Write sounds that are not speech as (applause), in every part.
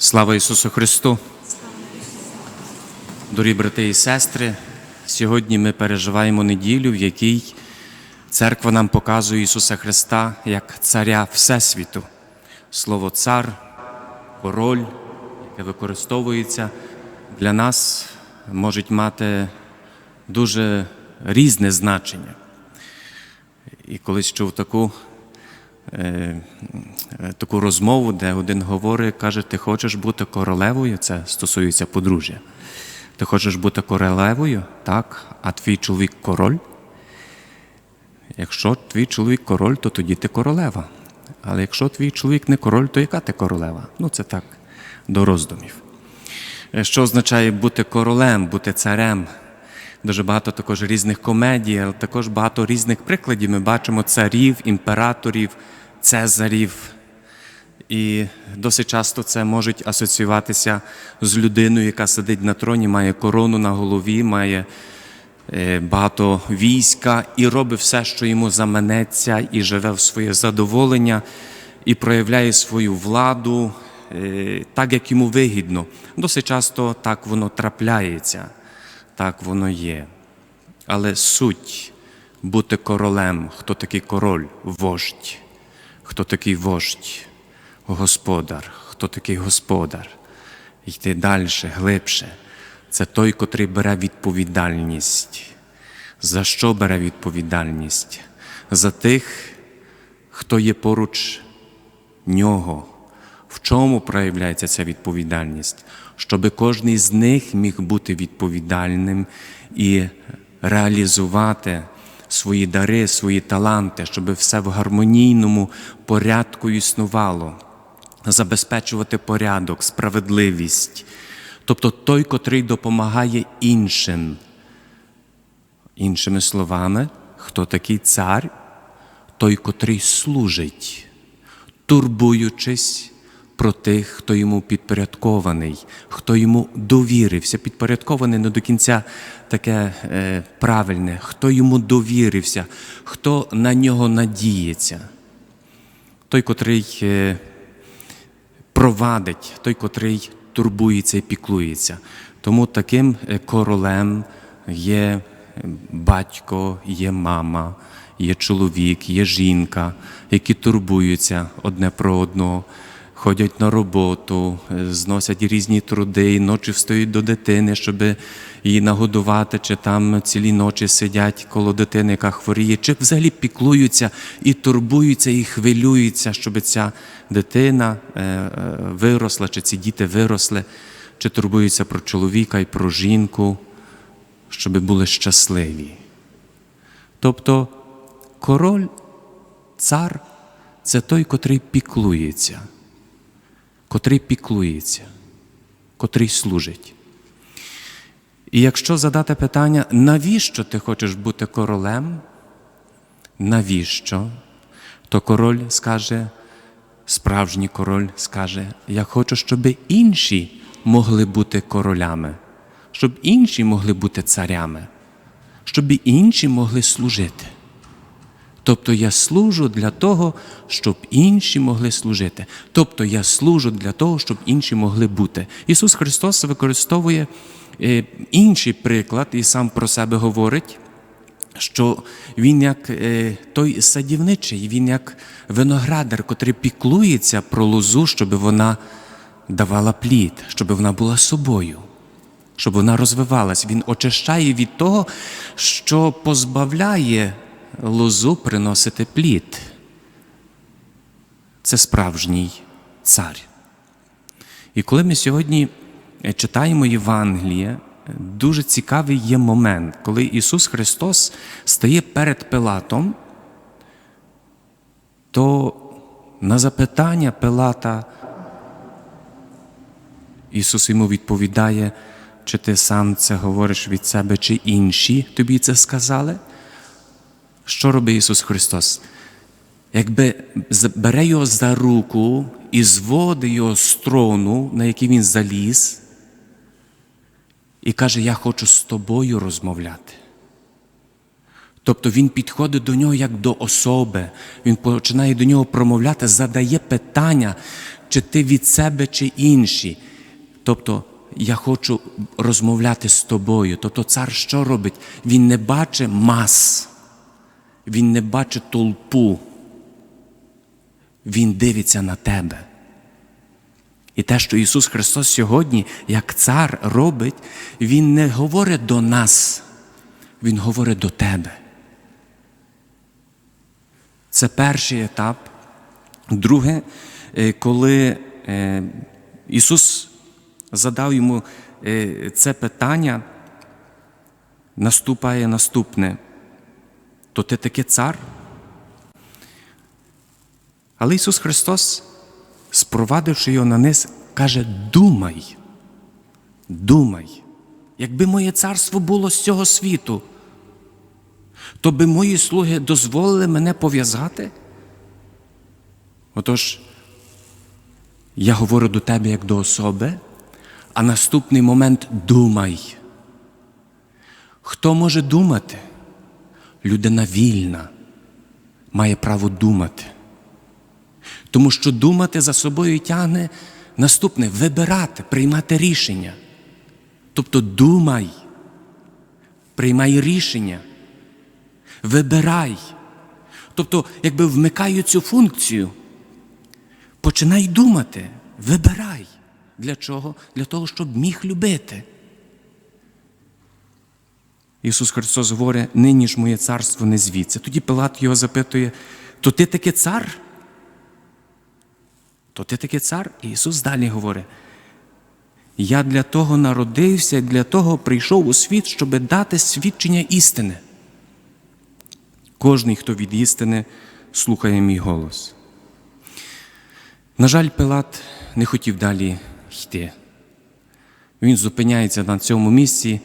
Слава Ісусу Христу! Дорогі брати і сестри, сьогодні ми переживаємо неділю, в якій церква нам показує Ісуса Христа як Царя Всесвіту. Слово цар, король, яке використовується для нас, може мати дуже різне значення. І колись чув таку таку розмову, де один говорить, каже, ти хочеш бути королевою, це стосується подружжя. Ти хочеш бути королевою, так, а твій чоловік король. Якщо твій чоловік король, то тоді ти королева. Але якщо твій чоловік не король, то яка ти королева? Ну, це так, до роздумів. Е, Що означає бути королем, бути царем? Дуже багато також різних комедій, але також багато різних прикладів. Ми бачимо царів, імператорів, цезарів. І досить часто це може асоціюватися з людиною, яка сидить на троні, має корону на голові, має е, багато війська і робить все, що йому заманеться, і живе в своє задоволення, і проявляє свою владу е, так, як йому вигідно. Досить часто так воно трапляється, так воно є. Але суть бути королем, хто такий король, вождь, хто такий вождь, господар, хто такий господар, йти далі, глибше. Це той, котрий бере відповідальність. За що бере відповідальність? За тих, хто є поруч нього. В чому проявляється ця відповідальність? Щоб кожен з них міг бути відповідальним і реалізувати свої дари, свої таланти, щоб все в гармонійному порядку існувало, забезпечувати порядок, справедливість. Тобто той, котрий допомагає іншим. Іншими словами, хто такий цар? Той, котрий служить, турбуючись про тих, хто йому підпорядкований, хто йому довірився. Підпорядкований не до кінця таке е, правильне, хто йому довірився, хто на нього надіється. Той, котрий е, провадить, той, котрий турбується і піклується. Тому таким е, королем є батько, є мама, є чоловік, є жінка, які турбуються одне про одного, ходять на роботу, е, зносять різні труди, і ночі встають до дитини, щоб її нагодувати, чи там цілі ночі сидять коло дитини, яка хворіє, чи взагалі піклуються і турбуються, і хвилюються, щоб ця дитина е, е, виросла, чи ці діти виросли, чи турбуються про чоловіка і про жінку, щоб були щасливі. Тобто король, цар це той, котрий піклується, котрий піклується, котрий служить. І якщо задати питання, навіщо ти хочеш бути королем? Навіщо? То король скаже, справжній король скаже, я хочу, щоб інші могли бути королями, щоб інші могли бути царями, щоб інші могли служити. Тобто я служу для того, щоб інші могли служити. Тобто я служу для того, щоб інші могли бути. Ісус Христос використовує е, інший приклад і сам про себе говорить, що Він як е, той садівничий, він як виноградар, котрий піклується про лозу, щоб вона давала плід, щоб вона була собою. Щоб вона розвивалась, він очищає від того, що позбавляє лозу приносити плід. Це справжній цар. І коли ми сьогодні читаємо Євангеліє, дуже цікавий є момент, коли Ісус Христос стає перед Пилатом, то на запитання Пилата Ісус йому відповідає, чи ти сам це говориш від себе, чи інші тобі це сказали? Що робить Ісус Христос? Якби бере його за руку і зводить його з трону, на який він заліз, і каже, я хочу з тобою розмовляти. Тобто він підходить до нього як до особи, він починає до нього промовляти, задає питання, чи ти від себе, чи інші. Тобто я хочу розмовляти з тобою. Тобто цар що робить? Він не бачить мас, він не бачить толпу. Він дивиться на тебе. І те, що Ісус Христос сьогодні, як цар робить, Він не говорить до нас, Він говорить до тебе. Це перший етап. Друге, е, коли е, Ісус задав йому е, це питання, наступає наступне. То ти таки цар? Але Ісус Христос, спровадивши його на низ, каже: думай, думай, якби моє царство було з цього світу, то би мої слуги дозволили мене пов'язати? Отож, я говорю до тебе як до особи, а наступний момент думай. Хто може думати? Людина вільна, має право думати. Тому що думати за собою тягне наступне вибирати, приймати рішення. Тобто думай, приймай рішення, вибирай. Тобто, якби вмикаю цю функцію, починай думати, вибирай. Для чого? Для того, щоб міг любити. Ісус Христос говорить, нині ж моє царство не звідси. Тоді Пилат його запитує, то ти таки цар? То ти таки цар? І Ісус далі говорить, я для того народився, для того прийшов у світ, щоб дати свідчення істини. Кожний, хто від істини, слухає мій голос. На жаль, Пилат не хотів далі йти. Він зупиняється на цьому місці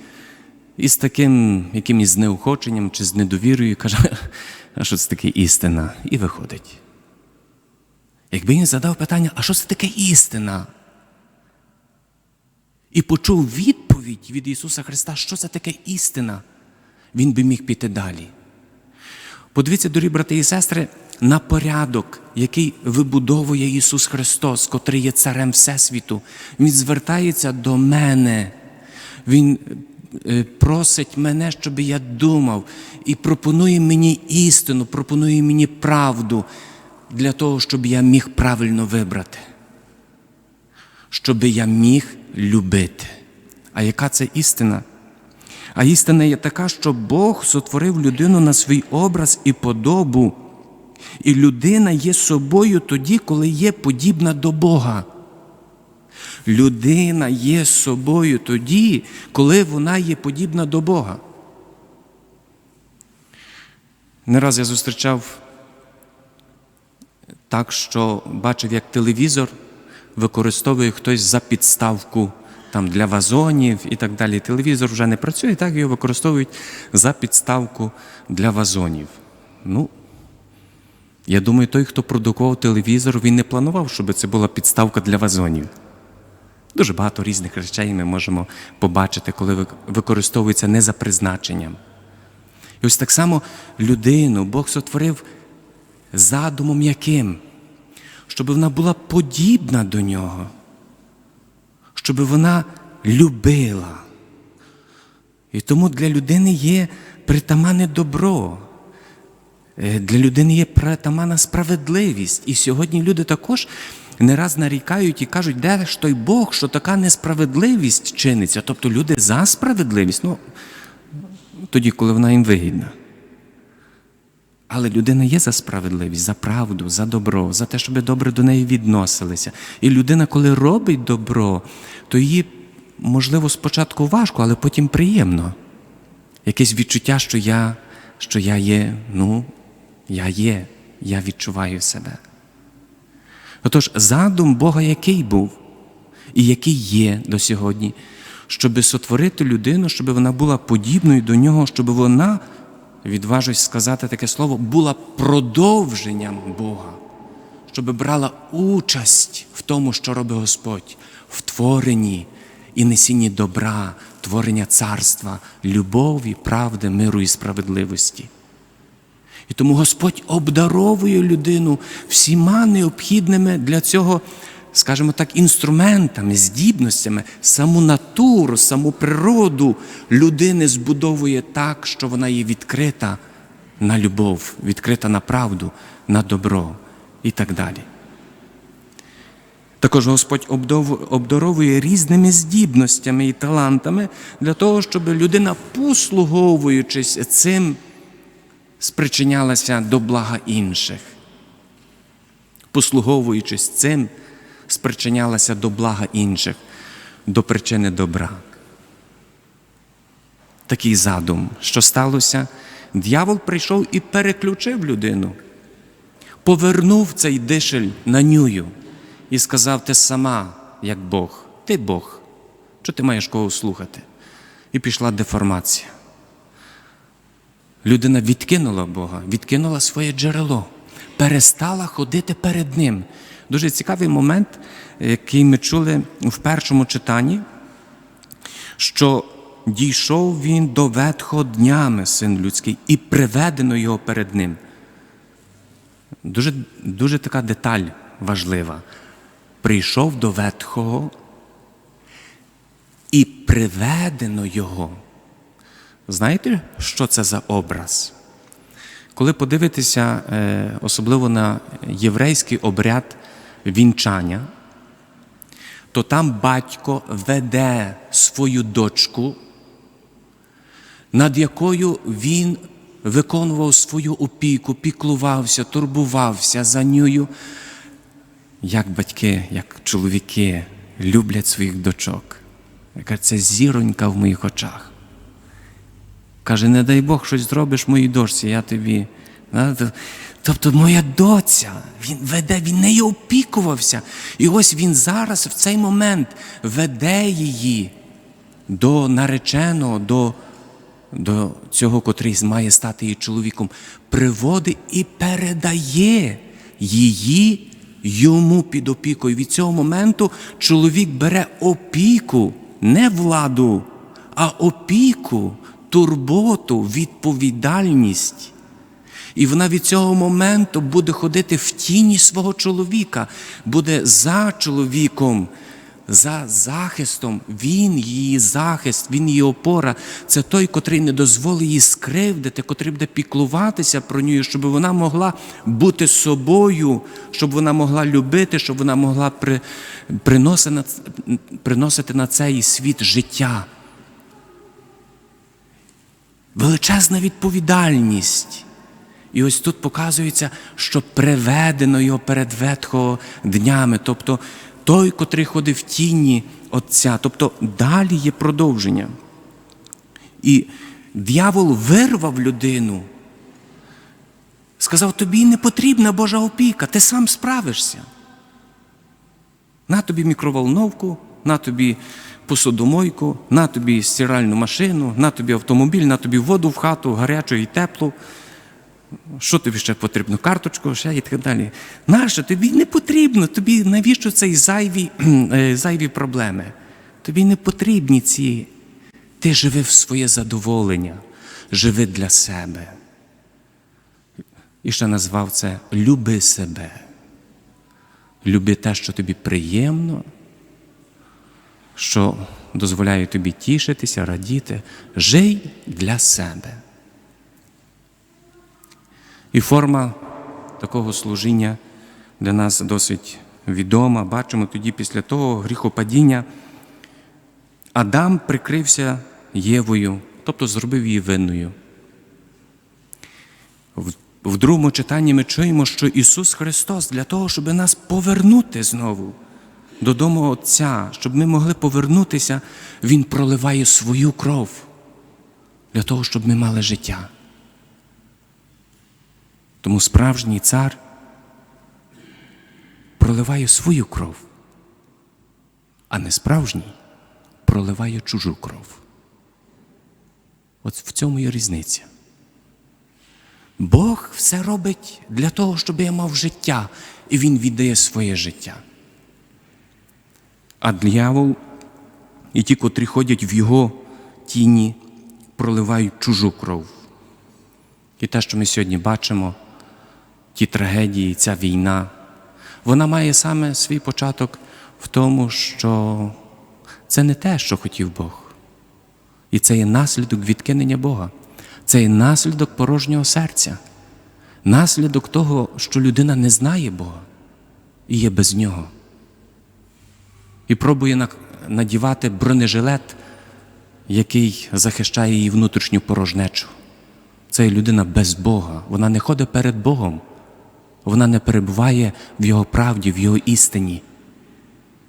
і з таким якимось знеохоченням чи з недовірою каже, а що це таке істина? І виходить. Якби він задав питання, а що це таке істина? І почув відповідь від Ісуса Христа, що це таке істина, він би міг піти далі. Подивіться, дорогі брати і сестри, на порядок, який вибудовує Ісус Христос, котрий є царем Всесвіту. Він звертається до мене. Він просить мене, щоб я думав, і пропонує мені істину, пропонує мені правду для того, щоб я міг правильно вибрати, щоб я міг любити. А яка це істина? А істина є така, що Бог сотворив людину на свій образ і подобу, і людина є собою тоді, коли є подібна до Бога. Людина є собою тоді, коли вона є подібна до Бога. Не раз я зустрічав так, що бачив, як телевізор використовує хтось за підставку там, для вазонів і так далі. Телевізор вже не працює, так його використовують за підставку для вазонів. Ну, я думаю, той, хто продукував телевізор, він не планував, щоб це була підставка для вазонів. Дуже багато різних речей ми можемо побачити, коли використовується не за призначенням. І ось так само людину Бог сотворив задумом яким? Щоб вона була подібна до нього, щоб вона любила. І тому для людини є притаманне добро, Е, для людини є притаманна справедливість. І сьогодні люди також не раз нарікають і кажуть, де ж той Бог, що така несправедливість чиниться. Тобто люди за справедливість, ну тоді, коли вона їм вигідна. Але людина є за справедливість, за правду, за добро, за те, щоб добре до неї відносилися. І людина, коли робить добро, то їй, можливо, спочатку важко, але потім приємно. Якесь відчуття, що я, що я є, ну, я є, я відчуваю себе. Отож, задум Бога який був і який є до сьогодні, щоб сотворити людину, щоб вона була подібною до нього, щоб вона, відважусь сказати таке слово, була продовженням Бога, щоб брала участь в тому, що робить Господь, в творенні і несінні добра, творення царства, любові, правди, миру і справедливості. І тому Господь обдаровує людину всіма необхідними для цього скажімо так, інструментами, здібностями, саму натуру, саму природу людини збудовує так, що вона є відкрита на любов, відкрита на правду, на добро і так далі. Також Господь обдаровує різними здібностями і талантами для того, щоб людина, послуговуючись цим, спричинялася до блага інших. Послуговуючись цим, спричинялася до блага інших, до причини добра. Такий задум, що сталося, дьявол прийшов і переключив людину, повернув цей дишель на нюю і сказав: ти сама, як Бог, ти Бог. Що ти маєш кого слухати? І пішла деформація. Людина відкинула Бога, відкинула своє джерело, перестала ходити перед Ним. Дуже цікавий момент, який ми чули в першому читанні, що дійшов він до ветхого днями, син людський, і приведено його перед ним. Дуже, дуже така деталь важлива. Прийшов до ветхого і приведено його. Знаєте, що це за образ? Коли подивитися е, особливо на єврейський обряд вінчання, то там батько веде свою дочку, над якою він виконував свою опіку, піклувався, турбувався за нею. Як батьки, як чоловіки люблять своїх дочок. Яка це зіронька в моїх очах. Каже, не дай Бог, щось зробиш моїй дочці, я тобі. Тобто моя доця, він веде, він нею опікувався. І ось він зараз, в цей момент, веде її до нареченого, до, до цього, котрий має стати її чоловіком, приводить і передає її йому під опікою. Від цього моменту чоловік бере опіку, не владу, а опіку, турботу, відповідальність. І вона від цього моменту буде ходити в тіні свого чоловіка, буде за чоловіком, за захистом. Він її захист, він її опора. Це той, котрий не дозволить її скривдити, котрий буде піклуватися про неї, щоб вона могла бути собою, щоб вона могла любити, щоб вона могла при, приносити, приносити на цей світ життя. Величезна відповідальність. І ось тут показується, що приведено його перед ветхого днями, тобто той, котрий ходив в тіні Отця, тобто далі є продовження. І дьявол вирвав людину, сказав: тобі не потрібна Божа опіка, ти сам справишся. На тобі мікроволновку, на тобі посудомойку, на тобі стиральну машину, на тобі автомобіль, на тобі воду в хату, гарячу і теплу. Що тобі ще потрібно? Карточку, ще і так далі. Нащо? Тобі не потрібно, тобі навіщо цей зайві, (clears throat) зайві проблеми? Тобі не потрібні ці. Ти живи в своє задоволення, живи для себе. І ще назвав це люби себе. Люби те, що тобі приємно, що дозволяє тобі тішитися, радіти. Жий для себе. І форма такого служіння для нас досить відома. Бачимо тоді після того гріхопадіння Адам прикрився Євою, тобто зробив її винною. В, другому читанні ми чуємо, що Ісус Христос для того, щоб нас повернути знову додому Отця, щоб ми могли повернутися, Він проливає свою кров для того, щоб ми мали життя. Тому справжній цар проливає свою кров, а не справжній проливає чужу кров. От в цьому є різниця. Бог все робить для того, щоб я мав життя, і Він віддає своє життя. А диявол і ті, котрі ходять в його тіні, проливають чужу кров. І те, що ми сьогодні бачимо, ті трагедії, ця війна, вона має саме свій початок в тому, що це не те, що хотів Бог. І це є наслідок відкинення Бога. Це є наслідок порожнього серця, наслідок того, що людина не знає Бога і є без нього. І пробує надівати бронежилет, який захищає її внутрішню порожнечу. Це людина без Бога. Вона не ходить перед Богом. Вона не перебуває в Його правді, в Його істині.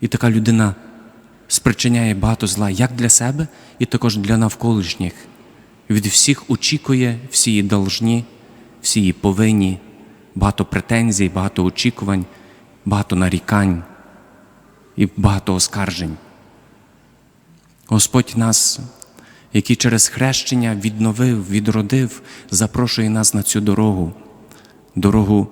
І така людина спричиняє багато зла як для себе, і також для навколишніх. Від всіх очікує, всі її должні, всі її повинні, багато претензій, багато очікувань, багато нарікань і багато оскаржень. Господь нас, який через хрещення відновив, відродив, запрошує нас на цю дорогу, дорогу,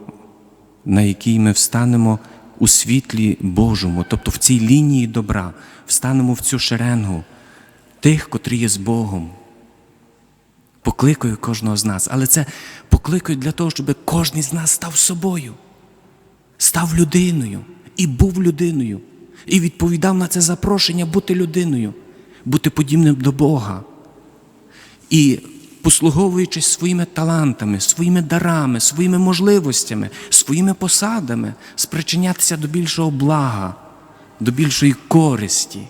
на якій ми встанемо у світлі Божому, тобто в цій лінії добра, встанемо в цю шеренгу тих, котрі є з Богом. Покликаю кожного з нас, але це покликаю для того, щоб кожен з нас став собою, став людиною і був людиною, і відповідав на це запрошення бути людиною, бути подібним до Бога. І послуговуючись своїми талантами, своїми дарами, своїми можливостями, своїми посадами, спричинятися до більшого блага, до більшої користі,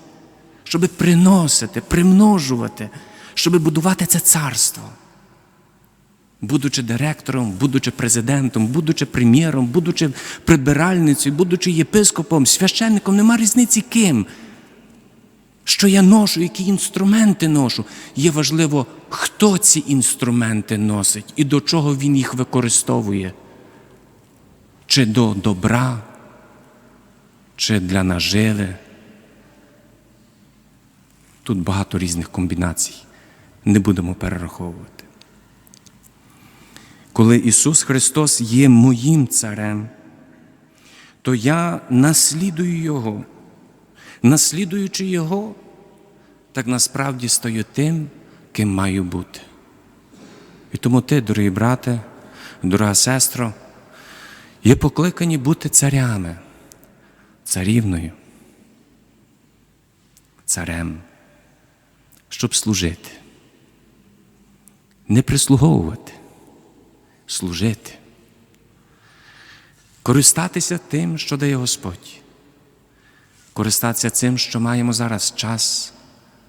щоб приносити, примножувати, щоб будувати це царство. Будучи директором, будучи президентом, будучи прем'єром, будучи прибиральницею, будучи єпископом, священником, нема різниці ким. Що я ношу, які інструменти ношу. Є важливо, хто ці інструменти носить і до чого він їх використовує. Чи до добра, чи для наживи. Тут багато різних комбінацій. Не будемо перераховувати. Коли Ісус Христос є моїм царем, то я наслідую Його. Наслідуючи Його, так насправді стаю тим, ким маю бути. І тому ти, дорогі брате, дорога сестро, є покликані бути царями, царівною, царем, щоб служити, не прислуговувати, служити, користатися тим, що дає Господь користатися цим, що маємо зараз час,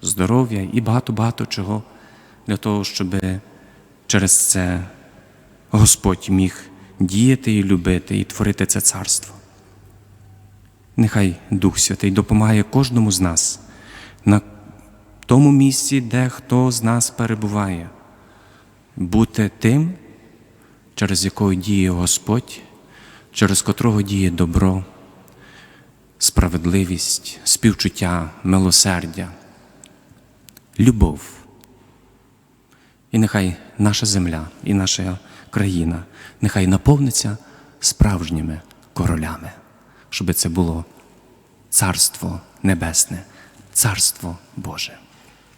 здоров'я і багато-багато чого для того, щоб через це Господь міг діяти і любити, і творити це царство. Нехай Дух Святий допомагає кожному з нас на тому місці, де хто з нас перебуває, бути тим, через якого діє Господь, через котрого діє добро справедливість, співчуття, милосердя, любов. І нехай наша земля і наша країна нехай наповниться справжніми королями, щоб це було царство небесне, царство Боже.